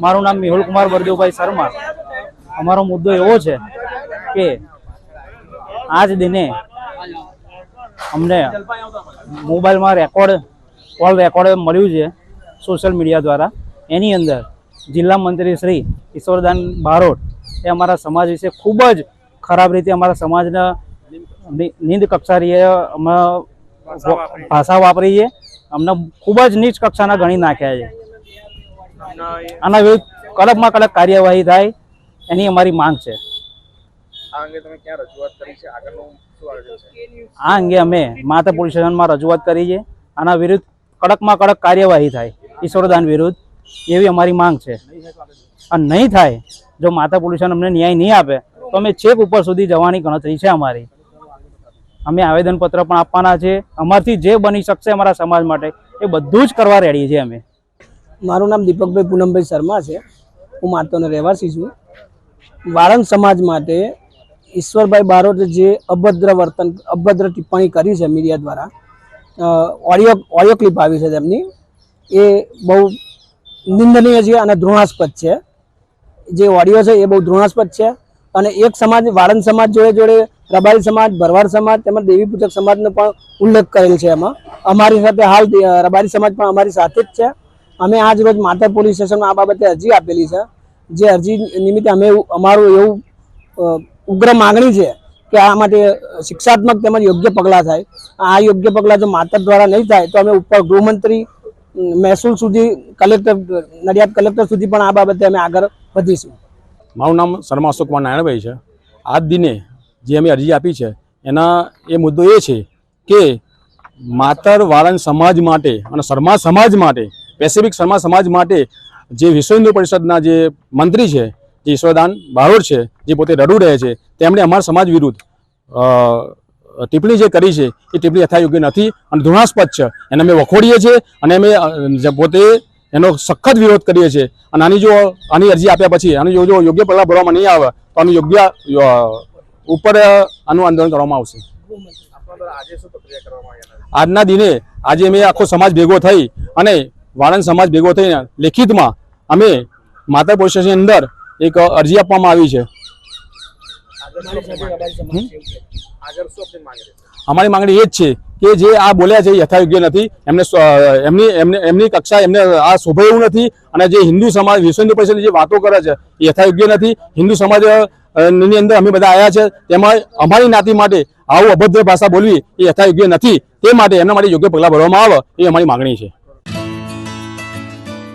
મારું નામ મેહુલ કુમાર બરદેવભાઈ શર્મા. અમારો મુદ્દો એવો છે કે આજ દિને અમને મોબાઈલમાં રેકોર્ડ, કોલ રેકોર્ડ મળ્યું છે સોશિયલ મીડિયા દ્વારા. એની અંદર જિલ્લા મંત્રી શ્રી ઈશ્વરદાન બારોટ એ અમારા સમાજ વિશે ખૂબ જ ખરાબ રીતે અમારા સમાજના નિંદ કક્ષારીએ અમે ભાષા વાપરી છે. અમને ખૂબ જ નીચ કક્ષાના ગણી નાખ્યા છે. આના વિરુદ્ધ કડકમાં કડક કાર્યવાહી થાય એની અમારી માંગ છે. આ અંગે અમે માતા પોલીસ સ્ટેશનમાં રજૂઆત કરી છે. આના વિરુદ્ધ કડકમાં કડક કાર્યવાહી થાય ઈશ્વરદાન વિરુદ્ધ એવી અમારી માંગ છે. અને નહીં થાય જો માતા પોલીસ અમને ન્યાય નહીં આપે તો અમે છેક ઉપર સુધી જવાની ગણતરી છે અમારી. અમે આવેદનપત્ર પણ આપવાના છે. અમારથી જે બની શકશે અમારા સમાજ માટે એ બધું જ કરવા રેડી છે અમે. મારું નામ દીપકભાઈ પૂનમભાઈ શર્મા છે. હું માતોનો રહેવાસી છું. વાળંદ સમાજ માટે ઈશ્વરભાઈ બારોટે જે અભદ્ર વર્તન, અભદ્ર ટિપ્પણી કરી છે મીડિયા દ્વારા ઓડિયો ઓડિયો ક્લિપ આવી છે તેમની, એ બહુ નિંદનીય છે અને ધૃણાસ્પદ છે. જે ઓડિયો છે એ બહુ ધૃણાસ્પદ છે અને એક સમાજ, વાળંદ સમાજ જોડે જોડે રબારી સમાજ, ભરવાડ સમાજ તેમજ દેવી પૂજક સમાજનો પણ ઉલ્લેખ કરેલ છે એમાં. અમારી સાથે હાલ રબારી સમાજ પણ અમારી સાથે જ છે. અમે આજ રોજ માતા પોલીસ સ્ટેશનમાં આ બાબતે અરજી આપેલી છે. જે અરજી નિમિત્તે અમે અમારું એવું ઉગ્ર માગણી છે કે આ માટે શિક્ષાત્મક તેમજ યોગ્ય પગલાં થાય. આ યોગ્ય પગલાં જો માતા દ્વારા નહીં થાય, તો અમે ઉપર ગૃહમંત્રી મહેસૂલ સુધી, કલેક્ટર, નડિયાદ કલેક્ટર સુધી પણ આ બાબતે અમે આગળ વધીશું. મારું નામ શર્મા અશોક કુમાર નારાયણભાઈ છે. આજ દિને જે અમે અરજી આપી છે, એના એ મુદ્દો એ છે કે માતર વાળન સમાજ માટે અને શર્મા સમાજ માટે પેસિફિક શર્મા સમાજ માટે જે વિશ્વ હિન્દુ પરિષદના જે મંત્રી છે જે ઈશ્વરદાન બારોડ છે જે પોતે રડુ રહે છે તેમણે અમારા સમાજ વિરુદ્ધ ટિપ્પણી જે કરી છે એ ટિપ્પણી યથાયોગ્ય નથી અને ધૃણાસ્પદ છે. એને અમે વખોડીએ છીએ અને અમે પોતે એનો સખત વિરોધ કરીએ છીએ. અને આની જો આની અરજી આપ્યા પછી આની જો યોગ્ય પગલાં ભરવામાં નહીં આવે તો આનું યોગ્ય ઉપર આનું આંદોલન કરવામાં આવશે. આજના દિને આજે અમે આખો સમાજ ભેગો થઈ અને વાળંદ સમાજ ભેગો થઈને લેખિતમાં અમે માતા સ્ટેશન અંદર એક અરજી આપવામાં આવી છે. અમારી માંગણી એ જ છે કે જે આ બોલ્યા છે યથાયોગ્ય નથી. એમને એમની એમને, એમની કક્ષા એમને આ શોભે એવું નથી અને જે હિન્દુ સમાજ વિશ્વ હિન્દુ પરિષદની જે વાતો કરે છે એ યથાયોગ્ય નથી. હિન્દુ સમાજની અંદર અમે બધા આવ્યા છે. તેમાં અમારી નાતી માટે આવું અભદ્ર ભાષા બોલવી એ યથાયોગ્ય નથી. તે માટે એમના માટે યોગ્ય પગલાં ભરવામાં આવે એ અમારી માંગણી છે.